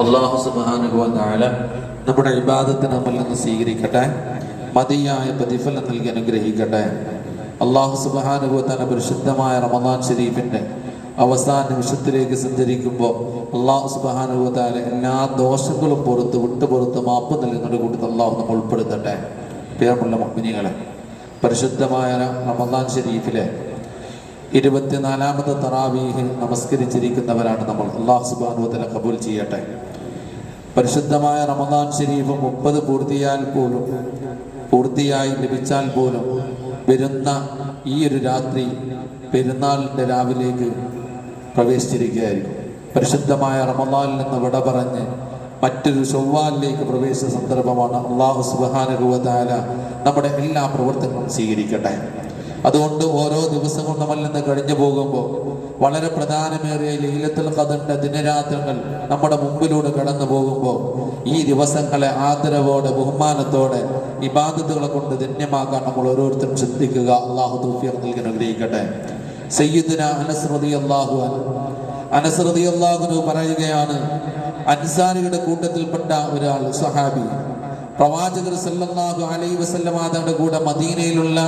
അള്ളാഹു സുബാനുഭവത്തായ നമ്മുടെ ഇബാദത്തിന് നമ്മിൽ നിന്ന് സ്വീകരിക്കട്ടെ. മതിയായ പ്രതിഫലം നൽകി അനുഗ്രഹിക്കട്ടെ. അള്ളാഹു സുബാനുഭവത്താല പരിശുദ്ധമായ റമദാൻ ഷരീഫിന്റെ അവസാന നിമിഷത്തിലേക്ക് സഞ്ചരിക്കുമ്പോൾ അള്ളാഹു സുബാനുഭവത്താല എല്ലാ ദോഷങ്ങളും പുറത്ത് വിട്ടു പുറത്ത് മാപ്പ് നൽകുന്നത് കൂട്ടത്തിൽ അള്ളാഹു നമ്മൾ ഉൾപ്പെടുത്തട്ടെ. പേർമുള്ള മഗ്നികളെ പരിശുദ്ധമായ റമദാൻ ഷരീഫിലെ ഇരുപത്തിനാലാമത്തെ തറാവീഹിൽ നമസ്കരിച്ചിരിക്കുന്നവരാണ് നമ്മൾ. അള്ളാഹു സുബാനുവതല കബൂൽ ചെയ്യട്ടെ. പരിശുദ്ധമായ റമദാൻ ഷെരീഫ് മുപ്പത് പൂർത്തിയാൽ പോലും പൂർത്തിയായി ലഭിച്ചാൽ പോലും വരുന്ന ഈ ഒരു രാത്രി പെരുന്നാളിന്റെ രാവിലേക്ക് പ്രവേശിച്ചിരിക്കുകയായിരിക്കും. പരിശുദ്ധമായ റമദാനിൽ നിന്ന് വിട പറഞ്ഞ് മറ്റൊരു ചൊവ്വാലിലേക്ക് പ്രവേശിച്ച സന്ദർഭമാണ് അള്ളാഹു സുബാനുഭവത്താല നമ്മുടെ എല്ലാ പ്രവർത്തനങ്ങളും സ്വീകരിക്കട്ടെ. അതുകൊണ്ട് ഓരോ ദിവസവും നമ്മളിൽ നിന്ന് കഴിഞ്ഞു പോകുമ്പോൾ വളരെ പ്രധാനമേറിയ ലീലത്തിൽ കഥന്റെ ദിനരാത്രങ്ങൾ നമ്മുടെ മുമ്പിലൂടെ കടന്നു പോകുമ്പോൾ ഈ ദിവസങ്ങളെ ആദരവോടെ ബഹുമാനത്തോടെ ഇബാദത്തുകളെ കൊണ്ട് ധന്യമാക്കാൻ നമ്മൾ ഓരോരുത്തരും ചിന്തിക്കുക അള്ളാഹു തൂഫിയർ നൽകാൻ ആഗ്രഹിക്കട്ടെ സയ്യിദിന അനസ്മൃതി അള്ളാഹു അനസ്മൃതി അള്ളാഹുനു പറയുകയാണ് അൻസാരിയുടെ കൂട്ടത്തിൽപ്പെട്ട ഒരാൾ സഹാബി പ്രവാചകർ സല്ലല്ലാഹു അലൈഹി വസല്ലമ തങ്ങളുടെ കൂടെ മദീനയിലുള്ള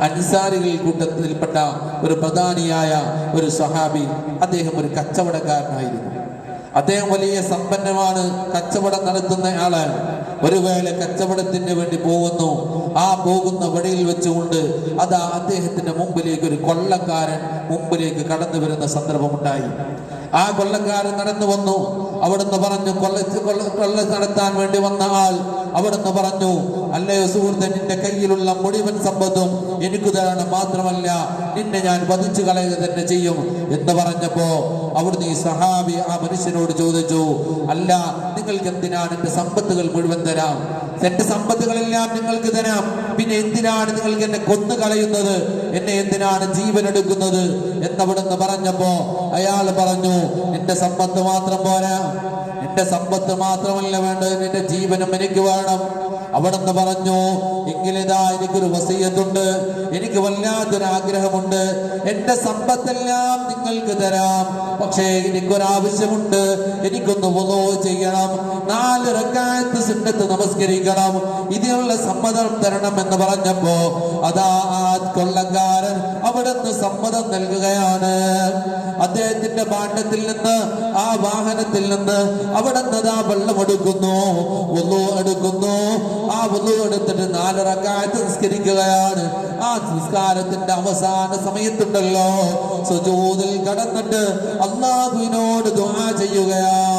അൻസാരികൾ കൂട്ടത്തിൽപ്പെട്ട ഒരു പ്രധാനിയായ ഒരു സഹാബി അദ്ദേഹം ഒരു കച്ചവടക്കാരനായിരുന്നു. അദ്ദേഹം വലിയ സമ്പന്നമാണ്. കച്ചവടം നടത്തുന്ന ആളാണ് ഒരു വേള കച്ചവടത്തിന് വേണ്ടി പോകുന്നു. ആ പോകുന്ന വഴിയിൽ വെച്ചുകൊണ്ട് അതാ അദ്ദേഹത്തിന്റെ മുമ്പിലേക്ക് ഒരു കൊള്ളക്കാരൻ മുമ്പിലേക്ക് കടന്നു വരുന്ന സന്ദർഭമുണ്ടായി. ആ കൊള്ളക്കാരൻ നടന്നു വന്നു. അവിടുന്ന് പറഞ്ഞു കൊള്ളച്ച് കൊള്ള നടത്താൻ വേണ്ടി വന്ന ആൾ അവിടുന്ന് പറഞ്ഞു അല്ലേ സുഹൃത്തെ നിന്റെ കയ്യിലുള്ള മുഴുവൻ സമ്പത്തും എനിക്ക് തരണം മാത്രമല്ല നിന്നെ ഞാൻ വധിച്ചു കളയുക തന്നെ ചെയ്യും. എന്ന് പറഞ്ഞപ്പോ അവിടുന്ന് ഈ സഹാബി ആ മനുഷ്യനോട് ചോദിച്ചു അല്ല നിങ്ങൾക്ക് എന്തിനാണ് എന്റെ സമ്പത്തുകൾ മുഴുവൻ തരാം? എന്റെ സമ്പത്തുകളെല്ലാം നിങ്ങൾക്ക് തരാം. പിന്നെ എന്തിനാണ് നിങ്ങൾക്ക് എന്നെ കൊന്നു കളയുന്നത്? എന്നെ എന്തിനാണ് ജീവൻ എടുക്കുന്നത്? എന്നവിടുന്ന് പറഞ്ഞപ്പോ അയാൾ പറഞ്ഞു എന്റെ സമ്പത്ത് മാത്രം പോരാ. എന്റെ സമ്പത്ത് മാത്രമല്ല വേണ്ടത്. നിന്റെ ജീവനും എനിക്ക് വേണം. അവിടുന്ന് പറഞ്ഞു എങ്കിലിതാ എനിക്കൊരു വസീയത്തുണ്ട്. എനിക്ക് വല്ലാത്തൊരു ആഗ്രഹമുണ്ട് എന്റെ സമ്പത്തെല്ലാം നിങ്ങൾക്ക് തരാം. പക്ഷേ എനിക്കൊരാവശ്യമുണ്ട്. എനിക്കൊന്ന് ഉപയോഗം ചെയ്യണം. നാല് റക്കായത്ത് സുന്നത്ത് നമസ്കരിക്കണം. ഇതിനുള്ള സമ്മതം തരണം എന്ന് പറഞ്ഞപ്പോ അതാ കൊള്ളക്കാരൻ അവിടുന്ന് സമ്മതം നൽകുകയാണ്. അദ്ദേഹത്തിന്റെ പാണ്ഡത്തിൽ നിന്ന് ആ വാഹനത്തിൽ നിന്ന് അവിടുന്ന് ആ വെള്ളം എടുക്കുന്നു. ഒന്നു എടുക്കുന്നു. ആ ഒന്നു എടുത്തിട്ട് നാലിറക്കായത്ത് നിസ്കരിക്കുകയാണ്. ആ സംസ്കാരത്തിന്റെ അവസാന സമയത്തുണ്ടല്ലോ. സുജൂതിൽ കടന്നിട്ട് അള്ളാഹുവിനോട് ദുആ ചെയ്യുകയാണ്.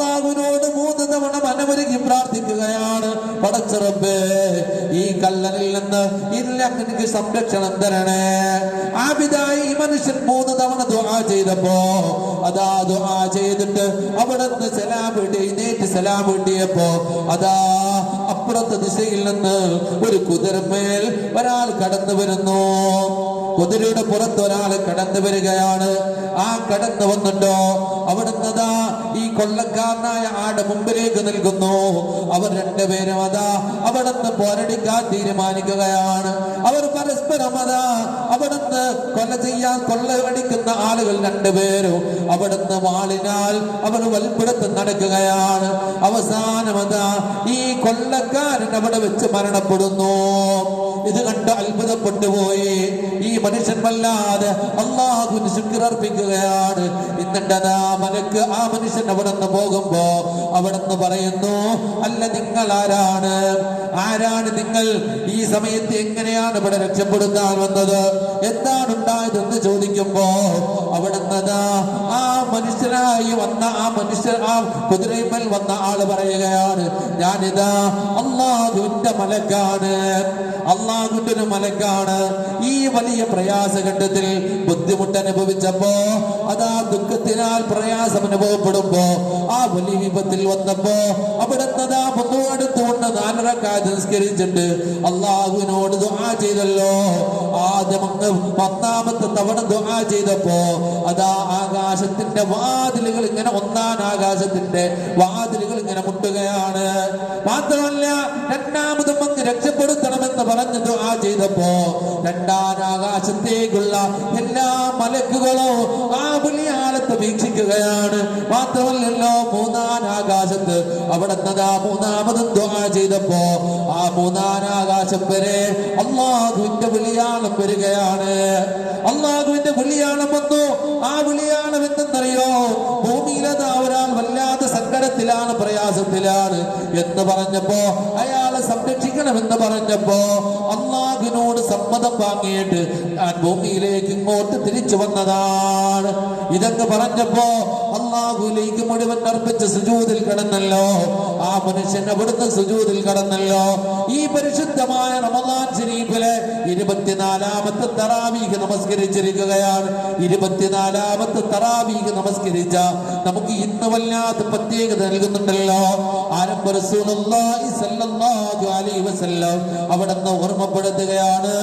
അള്ളാഹുവിനോട് മൂന്ന് തവണ മനമൊരുക്കി പ്രാർത്ഥിക്കുകയാണ്. പടച്ചിറപ്പേ ഈ കല്ലനിൽ നിന്ന് ഇല്ല എനിക്ക് സംരക്ഷണം തരണേ. ആബിദായി ഈ മനുഷ്യൻ മൂന്ന് തവണ ദുആ ചെയ്തപ്പോ അതാ ദുആ ചെയ്തിട്ട് അവിടുന്ന് സലാം വേണ്ടി നേറ്റ് സലാം വേണ്ടിയപ്പോ അതാ അപ്പുറത്തെ ദിശയിൽ നിന്ന് ഒരു കുതിരമേൽ ഒരാൾ കടന്നു വരുന്നു. കുതിരയുടെ പുറത്ത് ഒരാൾ കടന്നു വരികയാണ്. ആ കടന്നു വന്നിട്ടോ അവിടുന്ന് ഈ കൊള്ളക്കാരനായ ആട് മുമ്പിലേക്ക് നിൽക്കുന്നു. അവർ രണ്ടുപേരും അതാ അവിടുന്ന് പോരടിക്കാൻ തീരുമാനിക്കുകയാണ്. അവർ പരസ്പരം അതാ അവിടുന്ന് കൊല ചെയ്യാൻ കൊള്ളയടിക്കുന്ന ആളുകൾ രണ്ടുപേരും അവിടുന്ന് വാളിനാൽ അവർ വൽപ്പിടത്ത് നടക്കുകയാണ്. അവസാനം അതാ ഈ കൊള്ളക്കാരൻ അവിടെ വെച്ച് മരണപ്പെടുന്നു. ഇത് കണ്ട് അത്ഭുതപ്പെട്ടു പോയി. ഈ മനുഷ്യൻ വല്ലാതെ അള്ളാഹുവിന് ശുക്രർപ്പിക്കുകയാണ് എന്നിട്ട് അതാ ആ മനുഷ്യൻ അവിടെ നിന്ന് പോകുമ്പോ അവിടെ നിന്ന് പറയുന്നു അല്ല നിങ്ങൾ ആരാണ്? ആരാണ് നിങ്ങൾ? ഈ സമയത്ത് എങ്ങനെയാണ് ഇവിടെ രക്ഷപ്പെടുത്താൻ വന്നത്? എന്താണ് ഉണ്ടായതെന്ന് ചോദിക്കുമ്പോ അവിടെ നിന്നതാ ആ മനുഷ്യനായി വന്ന ആ മനുഷ്യൻ ആ കുതിരയിന്മേൽ വന്ന ആൾ പറയുകയാണ് ഞാനിതാ അള്ളാഹുവിന്റെ മലക്കാണ് അള്ളാഹുവിന്റെ ഒരു മലക്കാണ്. ഈ വലിയ പ്രയാസഘട്ടത്തിൽ ബുദ്ധിമുട്ട് അനുഭവിച്ചപ്പോ അതാ ദുഃഖത്തിനാൽ പ്രയാസം അനുഭവപ്പെടുമ്പോ ആ വലിയ വിപത്തിൽ വന്നപ്പോ അവിടെ നിന്നതാ അടുത്തുകൊണ്ട് നാലരക്കാതെ നിസ്കരിച്ചിട്ട് അള്ളാഹുവിനോട് ദുആ ചെയ്തല്ലോ. ആദ്യം അങ്ങ് പത്താമത്തെ തവണ ദുആ ചെയ്തപ്പോ അതാ ആകാശത്തിന്റെ വാതിലുകൾ ഇങ്ങനെ ഒന്നാം ആകാശത്തിന്റെ വാതിലുകൾ ഇങ്ങനെ മുട്ടുകയാണ്. മാത്രമല്ല രണ്ടാമതും അങ്ങ് രക്ഷപ്പെടുത്തണമെന്ന് പറഞ്ഞ് ദുആ ചെയ്തപ്പോ രണ്ടാം ആകാശത്തേക്കുള്ള എല്ലാ മലക്കുകളോ ആ പുലിയാളത്തെ ആകാശത്ത് വീക്ഷിക്കുകയാണ്. മാത്രമല്ലല്ലോ മൂന്നാം ആകാശത്ത് അവിടെ നിന്നതാ മൂന്നാമതും ചെയ്തപ്പോ ആ മൂന്നാം ആകാശം വരെ അള്ളാഹുവിന്റെ വിളിയാളം വരികയാണ്. അള്ളാഹുവിന്റെ വിളിയാളം വന്നു. ആ വിളിയാളം എന്തെന്നറിയോ? ഭൂമിയിലത് ഒരാൾ വല്ലാത്ത സങ്കടത്തിലാണ് പ്രയാസത്തിലാണ് എന്ന് പറഞ്ഞപ്പോ അയാളെ സംരക്ഷിക്കണമെന്ന് പറഞ്ഞപ്പോ അള്ളാഹുവിനോട് സമ്മതം വാങ്ങിയിട്ട് ഞാൻ ഭൂമിയിലേക്ക് ഇങ്ങോട്ട് തിരിച്ചു വന്നതാണ്. ഇതൊക്കെ പറഞ്ഞപ്പോ അള്ളാഹുലേക്ക് മുഴുവൻ അർപ്പിച്ച് സുജൂതിൽ കിടന്നല്ലോ. ആ മനുഷ്യൻ അവിടുന്ന് സുജൂതിൽ കിടന്നല്ലോ. ഈ പരിശുദ്ധമായ റമദാൻ ശരീഫിലെ ഇരുപത്തിനാലാമത്തെ തറാവീഹ് നമസ്കരിച്ചിരിക്കുകയാണ്. ഇരുപത്തിനാലാമത്തെ തറാവീഹ് നമസ്കരിച്ച നമുക്ക് ഇന്ന് വല്ലാത്ത പ്രത്യേകത നൽകുന്നുണ്ടല്ലോ. അവിടുന്ന് ഓർമ്മപ്പെടുത്തുകയാണ്.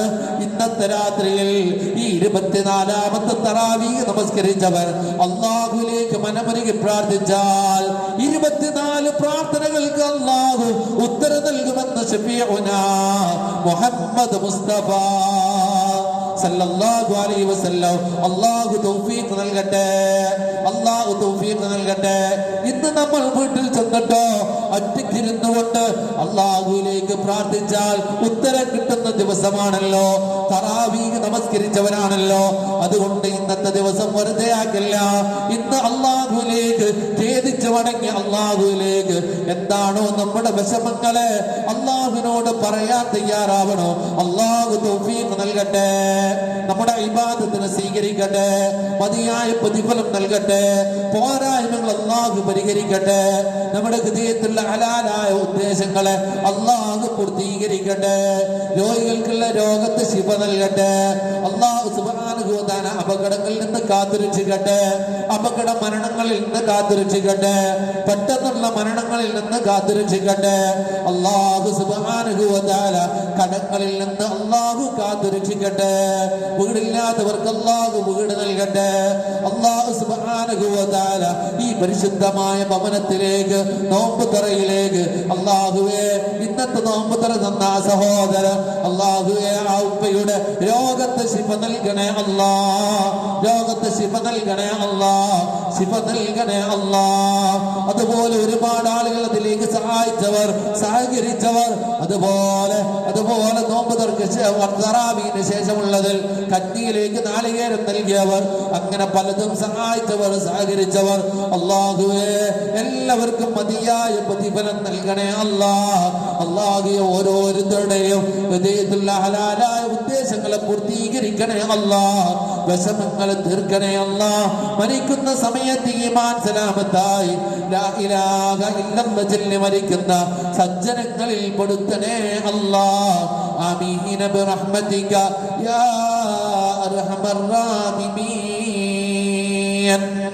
ഇന്നത്തെ രാത്രിയിൽ ഈ ഇരുപത്തിനാലാമത്തെ തറാവീഹ് നമസ്കരിച്ചവർ അള്ളാഹുലേക്ക് മനമരുകി പ്രാർത്ഥിച്ചാൽ ഇരുപത്തിനാല് പ്രാർത്ഥനകൾക്ക് അള്ളാഹു ഉത്തരം നൽകുമെന്ന് മുഹമ്മദ് മുസ്തഫ ഇന്ന് നമ്മൾ വീട്ടിൽ ചെന്നിട്ടോ ഒറ്റയ്ക്കിരുന്നു കൊണ്ട് അള്ളാഹുവിലേക്ക് പ്രാർത്ഥിച്ചാൽ ഉത്തരം കിട്ടുന്ന ദിവസമാണല്ലോ. തറാവീഹ് നമസ്കരിച്ചവരാണല്ലോ അതുകൊണ്ട് ഇന്നത്തെ ദിവസം വെറുതെ ആക്കില്ല. ഇന്ന് അള്ളാഹുലേക്ക് ഖേദിച്ചു മടങ്ങി അള്ളാഹുലേക്ക് എന്താണോ നമ്മുടെ വിഷമങ്ങളെ അള്ളാഹുവിനോട് പറയാൻ തയ്യാറാവണോ? അള്ളാഹു തൗഫീഖ് നൽകട്ടെ. നമ്മുടെ ഇബാദത്തിന് സ്വീകരിക്കട്ടെ. മതിയായ പ്രതിഫലം നൽകട്ടെ. പോരായ്മകൾ അള്ളാഹു പരിഹരിക്കട്ടെ. നമ്മുടെ ഹൃദയത്തിലുള്ള ഹലാലായ ഉദ്ദേശങ്ങളെ അള്ളാഹു പൂർത്തീകരിക്കട്ടെ. രോഗികൾക്കുള്ള രോഗത്തെ ശിവ നൽകട്ടെ അള്ളാഹു സുബാനുഭൂതാന അപകടങ്ങളിൽ നിന്ന് കാത്തുരക്ഷിക്കട്ടെ. അപകട മരണങ്ങളിൽ നിന്ന് കാത്തിരക്ഷിക്കട്ടെ. പെട്ടെന്നുള്ള മരണങ്ങളിൽ നിന്ന് കാത്തിരക്ഷിക്കട്ടെ. അള്ളാഹു സുബാനുഭവത്താല കടങ്ങളിൽ നിന്ന് അള്ളാഹു കാത്തിരക്ഷിക്കട്ടെ. വീടില്ലാത്തവർക്ക് അള്ളാഹു വീട് നൽകട്ടെ. അള്ളാഹു സുബാനുഭവത്താല ഈ പരിശുദ്ധമായ ഭവനത്തിലേക്ക് നോമ്പ് തറയിലേക്ക് അള്ളാഹുവെ ഇന്നത്തെ നോമ്പ് തറ തന്ന ആ സഹോദരൻ അള്ളാഹുവെ ആ ഉപ്പയുടെ രോഗത്തെ ശിപ നൽകണേ അല്ലാ രോഗത്തെ ശിപ നൽകണേ അല്ലാ നൽകണേ അതുപോലെ ഒരുപാട് ആളുകൾ അതിലേക്ക് സഹായിച്ചവർ സഹകരിച്ചവർ അതുപോലെ അതുപോലെ നോമ്പ് തറാവീന് ശേഷമുള്ളതിൽ കഞ്ഞിയിലേക്ക് നാളികേരം നൽകിയവർ അങ്ങനെ പലതും സഹായിച്ചവർ സഹകരിച്ചവർ. അള്ളാഹുവെ എല്ലാവർക്കും മതിയായ പ്രതിഫലം നൽകണേ അല്ലാ അള്ളാഹിയ ഓരോരുത്തരുടെയും ഹൃദയത്തിലുള്ള ഹലാലായ ഉദ്ദേശങ്ങളെ പൂർത്തീകരിക്കണേ അല്ലാ വിഷമങ്ങളെ തീർക്കണേ അല്ലാ മരിക്കുന്ന സമയത്ത് ഈമാൻ സലാമത്തായി. ചൊല്ലി മരിക്കുന്ന സജ്ജനങ്ങളിൽ പെടുത്തണേ അല്ലാ. ആമീന ബിറഹ്മതിക യാ അർഹമർ റാഹിമീൻ.